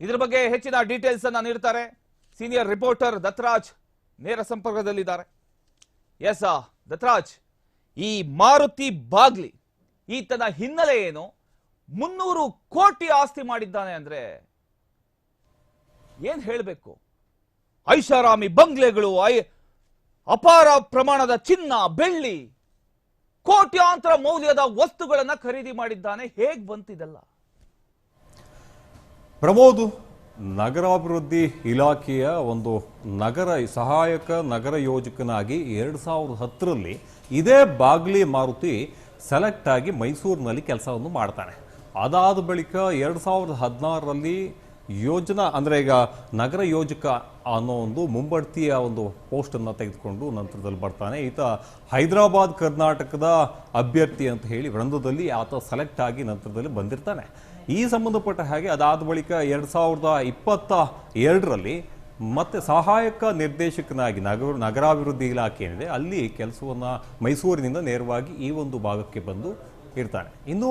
ಇದ್ರ ಬಗ್ಗೆ ಹೆಚ್ಚಿನ ಡೀಟೇಲ್ಸ್ ಅನ್ನ ನೀಡ್ತಾರೆ. ಸೀನಿಯರ್ ರಿಪೋರ್ಟರ್ ದತ್ತರಾಜ್ ನೇರ ಸಂಪರ್ಕದಲ್ಲಿದ್ದಾರೆ. ಎಸ್ ದತ್ತರಾಜ್ ಈ ಮಾರುತಿ ಬಾಗ್ಲಿ ಈತನ ಹಿನ್ನೆಲೆ ಏನು? ಮುನ್ನೂರು ಕೋಟಿ ಆಸ್ತಿ ಮಾಡಿದ್ದಾನೆ ಅಂದ್ರೆ ಏನ್ ಹೇಳಬೇಕು? ಐಷಾರಾಮಿ ಬಂಗ್ಲೆಗಳು, ಐ, ಅಪಾರ ಪ್ರಮಾಣದ ಚಿನ್ನ, ಬೆಳ್ಳಿ, ಕೋಟ್ಯಾಂತರ ಮೌಲ್ಯದ ವಸ್ತುಗಳನ್ನು ಖರೀದಿ ಮಾಡಿದ್ದಾನೆ. ಹೇಗ್ ಬಂತಿದೆಲ್ಲ? ಪ್ರಮೋದ್ ನಗರಾಭಿವೃದ್ಧಿ ಇಲಾಖೆಯ ಒಂದು ನಗರ ಸಹಾಯಕ ನಗರ ಯೋಜಕನಾಗಿ ಎರಡು ಸಾವಿರದ ಹತ್ತರಲ್ಲಿ ಇದೇ ಬಾಗ್ಲಿ ಮಾರುತಿ ಸೆಲೆಕ್ಟ್ ಆಗಿ ಮೈಸೂರಿನಲ್ಲಿ ಕೆಲಸವನ್ನು ಮಾಡ್ತಾನೆ. ಅದಾದ ಬಳಿಕ ಎರಡು ಸಾವಿರದ ಹದಿನಾರರಲ್ಲಿ ಯೋಜನಾ, ಅಂದರೆ ಈಗ ನಗರ ಯೋಜಕ ಅನ್ನೋ ಒಂದು ಮುಂಬಡ್ತಿಯ ಒಂದು ಪೋಸ್ಟನ್ನು ತೆಗೆದುಕೊಂಡು ನಂತರದಲ್ಲಿ ಬರ್ತಾನೆ. ಈತ ಹೈದರಾಬಾದ್, ಕರ್ನಾಟಕದ ಅಭ್ಯರ್ಥಿ ಅಂತ ಹೇಳಿ ವೃಂದದಲ್ಲಿ ಆತ ಸೆಲೆಕ್ಟ್ ಆಗಿ ನಂತರದಲ್ಲಿ ಬಂದಿರ್ತಾನೆ. ಈ ಸಂಬಂಧಪಟ್ಟ ಹಾಗೆ ಅದಾದ ಬಳಿಕ ಎರಡು ಸಾವಿರದ ಇಪ್ಪತ್ತ ಎರಡರಲ್ಲಿ ಮತ್ತೆ ಸಹಾಯಕ ನಿರ್ದೇಶಕನಾಗಿ ನಗರ ನಗರಾಭಿವೃದ್ಧಿ ಇಲಾಖೆ ಏನಿದೆ, ಅಲ್ಲಿ ಕೆಲಸವನ್ನು ಮೈಸೂರಿನಿಂದ ನೇರವಾಗಿ ಈ ಒಂದು ಭಾಗಕ್ಕೆ ಬಂದು ಇರ್ತಾನೆ. ಇನ್ನು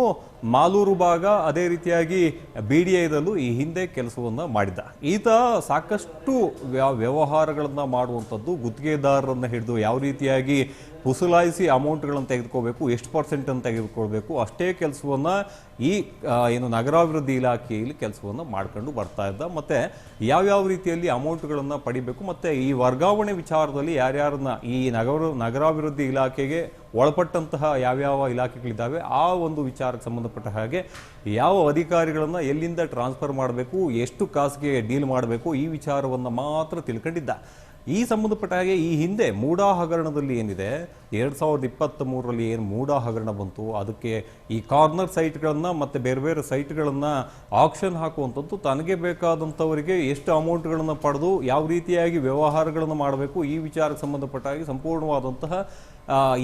ಮಾಲೂರು ಭಾಗ ಅದೇ ರೀತಿಯಾಗಿ ಬಿ ಡಿ ಐದಲ್ಲೂ ಈ ಹಿಂದೆ ಕೆಲಸವನ್ನು ಮಾಡಿದ್ದ. ಈತ ಸಾಕಷ್ಟು ವ್ಯವಹಾರಗಳನ್ನು ಮಾಡುವಂಥದ್ದು ಗುತ್ತಿಗೆದಾರರನ್ನು ಹಿಡಿದು ಯಾವ ರೀತಿಯಾಗಿ ಪುಸಲಾಯಿಸಿ ಅಮೌಂಟ್ಗಳನ್ನು ತೆಗೆದುಕೋಬೇಕು, ಎಷ್ಟು ಪರ್ಸೆಂಟನ್ನು ತೆಗೆದುಕೊಳ್ಬೇಕು, ಅಷ್ಟೇ ಕೆಲಸವನ್ನು ಈ ಏನು ನಗರಾಭಿವೃದ್ಧಿ ಇಲಾಖೆಯಲ್ಲಿ ಕೆಲಸವನ್ನು ಮಾಡ್ಕೊಂಡು ಬರ್ತಾ ಇದ್ದ. ಮತ್ತು ಯಾವ್ಯಾವ ರೀತಿಯಲ್ಲಿ ಅಮೌಂಟ್ಗಳನ್ನು ಪಡಿಬೇಕು, ಮತ್ತು ಈ ವರ್ಗಾವಣೆ ವಿಚಾರದಲ್ಲಿ ಯಾರ್ಯಾರನ್ನ ಈ ನಗರ, ನಗರಾಭಿವೃದ್ಧಿ ಇಲಾಖೆಗೆ ಒಳಪಟ್ಟಂತಹ ಯಾವ್ಯಾವ ಇಲಾಖೆಗಳಿದ್ದಾವೆ, ಆ ಒಂದು ವಿಚಾರಕ್ಕೆ ಸಂಬಂಧಪಟ್ಟ ಹಾಗೆ ಯಾವ ಅಧಿಕಾರಿಗಳನ್ನು ಎಲ್ಲಿಂದ ಟ್ರಾನ್ಸ್ಫರ್ ಮಾಡಬೇಕು, ಎಷ್ಟು ಕಾಸಿಗೆ ಡೀಲ್ ಮಾಡಬೇಕು, ಈ ವಿಚಾರವನ್ನು ಮಾತ್ರ ತಿಳ್ಕೊಂಡಿದ್ದ. ಈ ಸಂಬಂಧಪಟ್ಟ ಹಾಗೆ ಈ ಹಿಂದೆ ಮೂಡಾ ಹಗರಣದಲ್ಲಿ ಏನಿದೆ, ಎರಡು ಸಾವಿರದ ಇಪ್ಪತ್ತ್ ಮೂರರಲ್ಲಿ ಏನು ಮೂಡಾ ಹಗರಣ ಬಂತು, ಅದಕ್ಕೆ ಈ ಕಾರ್ನರ್ ಸೈಟ್ಗಳನ್ನು ಮತ್ತು ಬೇರೆ ಬೇರೆ ಸೈಟ್ಗಳನ್ನು ಆಕ್ಷನ್ ಹಾಕುವಂಥದ್ದು ತನಗೆ ಬೇಕಾದಂಥವರಿಗೆ ಎಷ್ಟು ಅಮೌಂಟ್ಗಳನ್ನು ಪಡೆದು ಯಾವ ರೀತಿಯಾಗಿ ವ್ಯವಹಾರಗಳನ್ನು ಮಾಡಬೇಕು ಈ ವಿಚಾರಕ್ಕೆ ಸಂಬಂಧಪಟ್ಟಾಗಿ ಸಂಪೂರ್ಣವಾದಂತಹ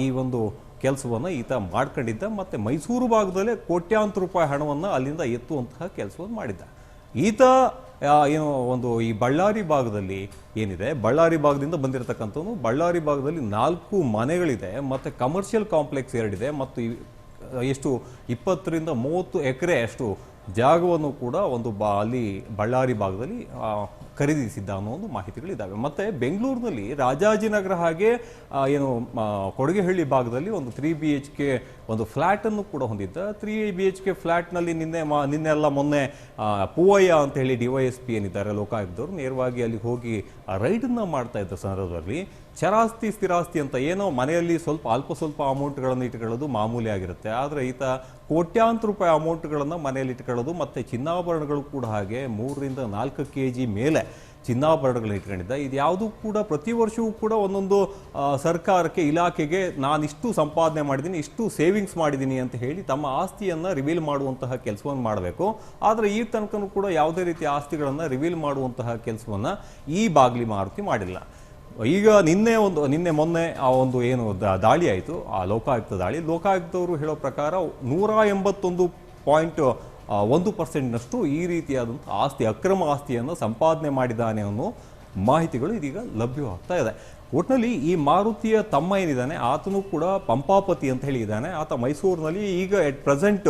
ಈ ಒಂದು ಕೆಲಸವನ್ನು ಈತ ಮಾಡ್ಕೊಂಡಿದ್ದ. ಮತ್ತು ಮೈಸೂರು ಭಾಗದಲ್ಲೇ ಕೋಟ್ಯಾಂತರ ರೂಪಾಯಿ ಹಣವನ್ನು ಅಲ್ಲಿಂದ ಎತ್ತುವಂತಹ ಕೆಲಸವನ್ನು ಮಾಡಿದ್ದ. ಈತ ಏನು, ಒಂದು ಈ ಬಳ್ಳಾರಿ ಭಾಗದಲ್ಲಿ ಏನಿದೆ? ಬಳ್ಳಾರಿ ಭಾಗದಿಂದ ಬಂದಿರತಕ್ಕಂಥವನು ಬಳ್ಳಾರಿ ಭಾಗದಲ್ಲಿ ನಾಲ್ಕು ಮನೆಗಳಿದೆ, ಮತ್ತು ಕಮರ್ಷಿಯಲ್ ಕಾಂಪ್ಲೆಕ್ಸ್ ಎರಡಿದೆ, ಮತ್ತು ಎಷ್ಟು, ಇಪ್ಪತ್ತರಿಂದ ಮೂವತ್ತು ಎಕರೆ ಅಷ್ಟು ಜಾಗವನ್ನು ಕೂಡ ಒಂದು ಬಾ, ಅಲ್ಲಿ ಬಳ್ಳಾರಿ ಭಾಗದಲ್ಲಿ ಖರೀದಿಸಿದ್ದ ಅನ್ನೋ ಒಂದು ಮಾಹಿತಿಗಳಿದ್ದಾವೆ ಮತ್ತು ಬೆಂಗಳೂರಿನಲ್ಲಿ ರಾಜಾಜಿನಗರ ಹಾಗೆ ಏನು ಕೊಡಗೆಹಳ್ಳಿ ಭಾಗದಲ್ಲಿ ಒಂದು ತ್ರೀ ಬಿ ಎಚ್ ಕೆ ಒಂದು ಫ್ಲ್ಯಾಟನ್ನು ಕೂಡ ಹೊಂದಿದ್ದ ತ್ರೀ ಬಿ ಎಚ್ ಕೆ ಫ್ಲ್ಯಾಟ್ನಲ್ಲಿ ನಿನ್ನೆ ಮಾ, ನಿನ್ನೆ ಎಲ್ಲ ಮೊನ್ನೆ ಪೂವಯ್ಯ ಅಂತ ಹೇಳಿ ಡಿ ವೈ ಎಸ್ ಪಿ ಏನಿದ್ದಾರೆ ಲೋಕಾಯುಕ್ತವರು ನೇರವಾಗಿ ಅಲ್ಲಿ ಹೋಗಿ ರೈಡನ್ನು ಮಾಡ್ತಾ ಇದ್ದ ಸಂದರ್ಭದಲ್ಲಿ ಚರಾಸ್ತಿ ಸ್ಥಿರಾಸ್ತಿ ಅಂತ ಏನೋ ಮನೆಯಲ್ಲಿ ಸ್ವಲ್ಪ ಅಲ್ಪ ಸ್ವಲ್ಪ ಅಮೌಂಟ್ಗಳನ್ನು ಇಟ್ಕೊಳ್ಳೋದು ಮಾಮೂಲಿ ಆಗಿರುತ್ತೆ. ಆದರೆ ಈತ ಕೋಟ್ಯಾಂತರ ರೂಪಾಯಿ ಅಮೌಂಟ್ಗಳನ್ನು ಮನೆಯಲ್ಲಿ ಇಟ್ಕೊಳ್ಳೋದು ಮತ್ತು ಚಿನ್ನಾಭರಣಗಳು ಕೂಡ ಹಾಗೆ ಮೂರರಿಂದ ನಾಲ್ಕು ಕೆ ಜಿ ಮೇಲೆ ಚಿನ್ನಾಭರಣಗಳನ್ನ ಇಟ್ಕೊಂಡಿದ್ದ. ಇದು ಯಾವುದೂ ಕೂಡ ಪ್ರತಿ ವರ್ಷವೂ ಕೂಡ ಒಂದೊಂದು ಸರ್ಕಾರಕ್ಕೆ, ಇಲಾಖೆಗೆ ಇಷ್ಟು ಸಂಪಾದನೆ ಮಾಡಿದ್ದೀನಿ ಇಷ್ಟು ಸೇವಿಂಗ್ಸ್ ಮಾಡಿದ್ದೀನಿ ಅಂತ ಹೇಳಿ ತಮ್ಮ ಆಸ್ತಿಯನ್ನು ರಿವೀಲ್ ಮಾಡುವಂತಹ ಕೆಲಸವನ್ನು ಮಾಡಬೇಕು. ಆದರೆ ಈ ತನಕನೂ ಕೂಡ ಯಾವುದೇ ರೀತಿಯ ಆಸ್ತಿಗಳನ್ನು ರಿವೀಲ್ ಮಾಡುವಂತಹ ಕೆಲಸವನ್ನು ಈ ಬಾಗ್ಲಿ ಮಾರುತಿ ಮಾಡಿಲ್ಲ. ಈಗ ನಿನ್ನೆ ಒಂದು, ನಿನ್ನೆ ಮೊನ್ನೆ ಆ ಒಂದು ಏನು ದಾಳಿ ಆಯಿತು. ಆ ಲೋಕಾಯುಕ್ತ ದಾಳಿ. ಲೋಕಾಯುಕ್ತವರು ಹೇಳೋ ಪ್ರಕಾರ ನೂರ ಎಂಬತ್ತೊಂದು ಪಾಯಿಂಟ್ ಒಂದು ಪರ್ಸೆಂಟ್ನಷ್ಟು ಈ ರೀತಿಯಾದಂಥ ಆಸ್ತಿ ಅಕ್ರಮ ಆಸ್ತಿಯನ್ನು ಸಂಪಾದನೆ ಮಾಡಿದ್ದಾನೆ ಅನ್ನೋ ಮಾಹಿತಿಗಳು ಇದೀಗ ಲಭ್ಯವಾಗ್ತಾ ಇದೆ. ಒಟ್ಟಿನಲ್ಲಿ ಈ ಮಾರುತಿಯ ತಮ್ಮ ಏನಿದ್ದಾನೆ, ಆತನು ಕೂಡ ಪಂಪಾಪತಿ ಅಂತ ಹೇಳಿದ್ದಾನೆ. ಆತ ಮೈಸೂರಿನಲ್ಲಿ ಈಗ ಎಟ್ ಪ್ರೆಸೆಂಟ್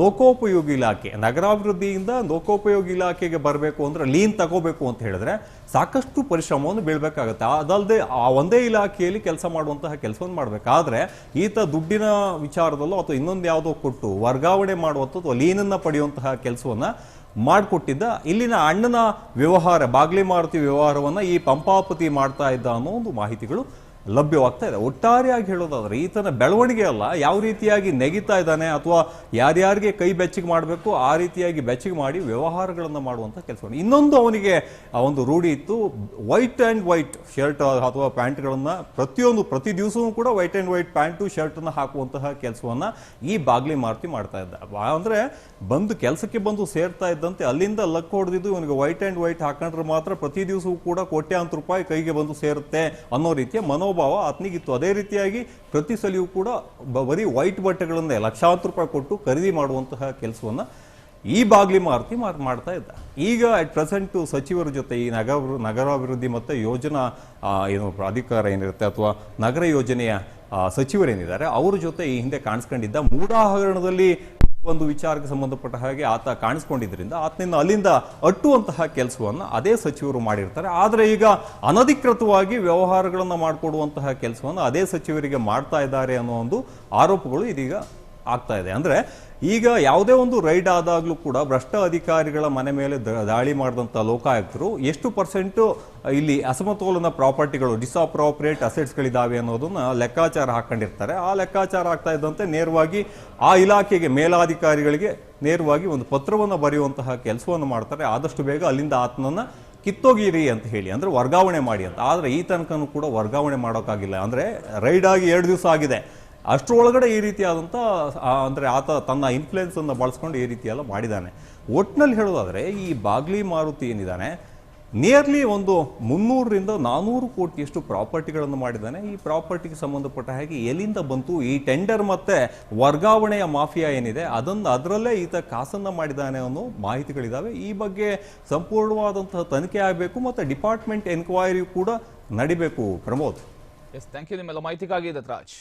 ಲೋಕೋಪಯೋಗಿ ಇಲಾಖೆ, ನಗರಾಭಿವೃದ್ಧಿಯಿಂದ ಲೋಕೋಪಯೋಗಿ ಇಲಾಖೆಗೆ ಬರಬೇಕು ಅಂದ್ರೆ ಲೀನ್ ತಗೋಬೇಕು ಅಂತ ಹೇಳಿದ್ರೆ ಸಾಕಷ್ಟು ಪರಿಶ್ರಮವನ್ನು ಬೀಳ್ಬೇಕಾಗತ್ತೆ. ಅದಲ್ಲದೆ ಆ ಒಂದೇ ಇಲಾಖೆಯಲ್ಲಿ ಕೆಲಸ ಮಾಡುವಂತಹ ಕೆಲಸವನ್ನು ಮಾಡಬೇಕಾದ್ರೆ ಈತ ದುಡ್ಡಿನ ವಿಚಾರದಲ್ಲೋ ಅಥವಾ ಇನ್ನೊಂದು ಯಾವುದೋ ಕೊಟ್ಟು ವರ್ಗಾವಣೆ ಮಾಡುವಂಥದ್ದು ಲೀನನ್ನ ಪಡೆಯುವಂತಹ ಕೆಲಸವನ್ನ ಮಾಡಿಕೊಟ್ಟಿದ್ದ. ಇಲ್ಲಿನ ಅಣ್ಣನ ವ್ಯವಹಾರ ಬಾಗ್ಲಿ ಮಾರುತಿ ವ್ಯವಹಾರವನ್ನು ಈ ಪಂಪಾಪತಿ ಮಾಡ್ತಾ ಇದ್ದ ಅನ್ನೋ ಒಂದು ಮಾಹಿತಿಗಳು ಲಭ್ಯವಾಗ್ತಾ ಇದೆ. ಒಟ್ಟಾರೆಯಾಗಿ ಹೇಳೋದಾದ್ರೆ, ಈತನ ಬೆಳವಣಿಗೆ ಅಲ್ಲ, ಯಾವ ರೀತಿಯಾಗಿ ನೆಗಿತಾ ಇದ್ದಾನೆ ಅಥವಾ ಯಾರ್ಯಾರಿಗೆ ಕೈ ಬೆಚ್ಚಿಗೆ ಮಾಡಬೇಕು, ಆ ರೀತಿಯಾಗಿ ಬೆಚ್ಚಿಗೆ ಮಾಡಿ ವ್ಯವಹಾರಗಳನ್ನು ಮಾಡುವಂಥ ಕೆಲಸ ಇನ್ನೊಂದು ಅವನಿಗೆ ಆ ಒಂದು ರೂಢಿ ಇತ್ತು, ವೈಟ್ ಆ್ಯಂಡ್ ವೈಟ್ ಶರ್ಟ್ ಅಥವಾ ಪ್ಯಾಂಟ್ಗಳನ್ನು ಪ್ರತಿಯೊಂದು, ಪ್ರತಿ ದಿವಸವೂ ಕೂಡ ವೈಟ್ ಆ್ಯಂಡ್ ವೈಟ್ ಪ್ಯಾಂಟು, ಶರ್ಟನ್ನು ಹಾಕುವಂತಹ ಕೆಲಸವನ್ನು ಈ ಬಾಗ್ಲಿ ಮಾರುತಿ ಮಾಡ್ತಾ ಇದ್ದ. ಅಂದರೆ ಬಂದು ಕೆಲಸಕ್ಕೆ ಬಂದು ಸೇರ್ತಾ ಇದ್ದಂತೆ ಅಲ್ಲಿಂದ ಲಕ್ ಹೊಡೆದಿದ್ದು ಇವನಿಗೆ ವೈಟ್ ಆ್ಯಂಡ್ ವೈಟ್ ಹಾಕೊಂಡ್ರೆ ಮಾತ್ರ ಪ್ರತಿ ದಿವಸವೂ ಕೂಡ ಕೋಟ್ಯಾಂತರ ರೂಪಾಯಿ ಕೈಗೆ ಬಂದು ಸೇರುತ್ತೆ ಅನ್ನೋ ರೀತಿಯ ಮನೋಭಾವ ಆತನಿಗಿತ್ತು ಅದೇ ರೀತಿಯಾಗಿ ಪ್ರತಿ ಸಲಿಯೂ ಕೂಡ ಬರೀ ವೈಟ್ ಬಟ್ಟೆಗಳನ್ನೇ ಲಕ್ಷಾಂತರ ರೂಪಾಯಿ ಕೊಟ್ಟು ಖರೀದಿ ಮಾಡುವಂತಹ ಕೆಲಸವನ್ನು ಈ ಬಾಗ್ಲಿ ಮಾರುತಿ ಮಾರ್- ಮಾಡ್ತಾ ಇದ್ದ. ಈಗ ಅಟ್ ಪ್ರೆಸೆಂಟ್ ಸಚಿವರ ಜೊತೆ ಈ ನಗರ ನಗರಾಭಿವೃದ್ಧಿ ಮತ್ತು ಯೋಜನಾ ಏನು ಪ್ರಾಧಿಕಾರ ಏನಿರುತ್ತೆ ಅಥವಾ ನಗರ ಯೋಜನೆಯ ಸಚಿವರೇನಿದ್ದಾರೆ, ಅವ್ರ ಜೊತೆ ಈ ಹಿಂದೆ ಕಾಣಿಸ್ಕೊಂಡಿದ್ದ ಮೂಡಾ ಹಗರಣದಲ್ಲಿ ಒಂದು ವಿಚಾರಕ್ಕೆ ಸಂಬಂಧಪಟ್ಟ ಹಾಗೆ ಆತ ಕಾಣಿಸ್ಕೊಂಡಿದ್ದರಿಂದ ಆತನಿಂದ ಅಲ್ಲಿಂದ ಅಟ್ಟುವಂತಹ ಕೆಲಸವನ್ನು ಅದೇ ಸಚಿವರು ಮಾಡಿರ್ತಾರೆ. ಆದರೆ ಈಗ ಅನಧಿಕೃತವಾಗಿ ವ್ಯವಹಾರಗಳನ್ನು ಮಾಡಿಕೊಡುವಂತಹ ಕೆಲಸವನ್ನು ಅದೇ ಸಚಿವರಿಗೆ ಮಾಡ್ತಾ ಇದ್ದಾರೆ ಅನ್ನೋ ಒಂದು ಆರೋಪಗಳು ಇದೀಗ ಆಗ್ತಾ ಇದೆ. ಅಂದ್ರೆ ಈಗ ಯಾವುದೇ ಒಂದು ರೈಡ್ ಆದಾಗಲೂ ಕೂಡ ಭ್ರಷ್ಟ ಅಧಿಕಾರಿಗಳ ಮನೆ ಮೇಲೆ ದಾಳಿ ಮಾಡಿದಂಥ ಲೋಕಾಯುಕ್ತರು ಎಷ್ಟು ಪರ್ಸೆಂಟು ಇಲ್ಲಿ ಅಸಮತೋಲನ ಪ್ರಾಪರ್ಟಿಗಳು ಡಿಸ್ಅಪ್ರಾಪ್ರಿಯೇಟ್ ಅಸೆಟ್ಸ್ಗಳಿದ್ದಾವೆ ಅನ್ನೋದನ್ನು ಲೆಕ್ಕಾಚಾರ ಹಾಕೊಂಡಿರ್ತಾರೆ. ಆ ಲೆಕ್ಕಾಚಾರ ಆಗ್ತಾ ಇದ್ದಂತೆ ನೇರವಾಗಿ ಆ ಇಲಾಖೆಗೆ ಮೇಲಾಧಿಕಾರಿಗಳಿಗೆ ನೇರವಾಗಿ ಒಂದು ಪತ್ರವನ್ನು ಬರೆಯುವಂತಹ ಕೆಲಸವನ್ನು ಮಾಡ್ತಾರೆ. ಆದಷ್ಟು ಬೇಗ ಅಲ್ಲಿಂದ ಆತನನ್ನು ಕಿತ್ತೋಗಿರಿ ಅಂತ ಹೇಳಿ. ಅಂದ್ರೆ ವರ್ಗಾವಣೆ ಮಾಡಿ ಅಂತ. ಆದರೆ ಈ ತನಕನೂ ಕೂಡ ವರ್ಗಾವಣೆ ಮಾಡೋಕ್ಕಾಗಿಲ್ಲ. ಅಂದರೆ ರೈಡ್ ಆಗಿ ಎರಡು ದಿವಸ ಆಗಿದೆ. ಅಷ್ಟರೊಳಗಡೆ ಈ ರೀತಿಯಾದಂಥ ಅಂದರೆ ಆತ ತನ್ನ ಇನ್ಫ್ಲುಯೆನ್ಸನ್ನು ಬಳಸ್ಕೊಂಡು ಈ ರೀತಿಯೆಲ್ಲ ಮಾಡಿದ್ದಾನೆ. ಒಟ್ಟಿನಲ್ಲಿ ಹೇಳೋದಾದರೆ ಈ ಬಾಗ್ಲಿ ಮಾರುತಿ ಏನಿದ್ದಾನೆ ನಿಯರ್ಲಿ ಒಂದು ಮುನ್ನೂರರಿಂದ ನಾನ್ನೂರು ಕೋಟಿಯಷ್ಟು ಪ್ರಾಪರ್ಟಿಗಳನ್ನು ಮಾಡಿದ್ದಾನೆ. ಈ ಪ್ರಾಪರ್ಟಿಗೆ ಸಂಬಂಧಪಟ್ಟ ಹಾಗೆ ಎಲ್ಲಿಂದ ಬಂತು? ಈ ಟೆಂಡರ್ ಮತ್ತೆ ವರ್ಗಾವಣೆಯ ಮಾಫಿಯಾ ಏನಿದೆ? ಅದನ್ನು, ಅದರಲ್ಲೇ ಈತ ಕಾಸನ್ನು ಮಾಡಿದ್ದಾನೆ ಅನ್ನೋ ಮಾಹಿತಿಗಳಿದ್ದಾವೆ ಈ ಬಗ್ಗೆ ಸಂಪೂರ್ಣವಾದಂತಹ ತನಿಖೆ ಆಗಬೇಕು ಮತ್ತು ಡಿಪಾರ್ಟ್ಮೆಂಟ್ ಎನ್ಕ್ವೈರಿ ಕೂಡ ನಡಿಬೇಕು. ಪ್ರಮೋದ್. ಎಸ್ ಥ್ಯಾಂಕ್ ಯು ನಿಮ್ಮೆಲ್ಲ ಮಾಹಿತಿಗಾಗಿ ದತ್ರಾಜ್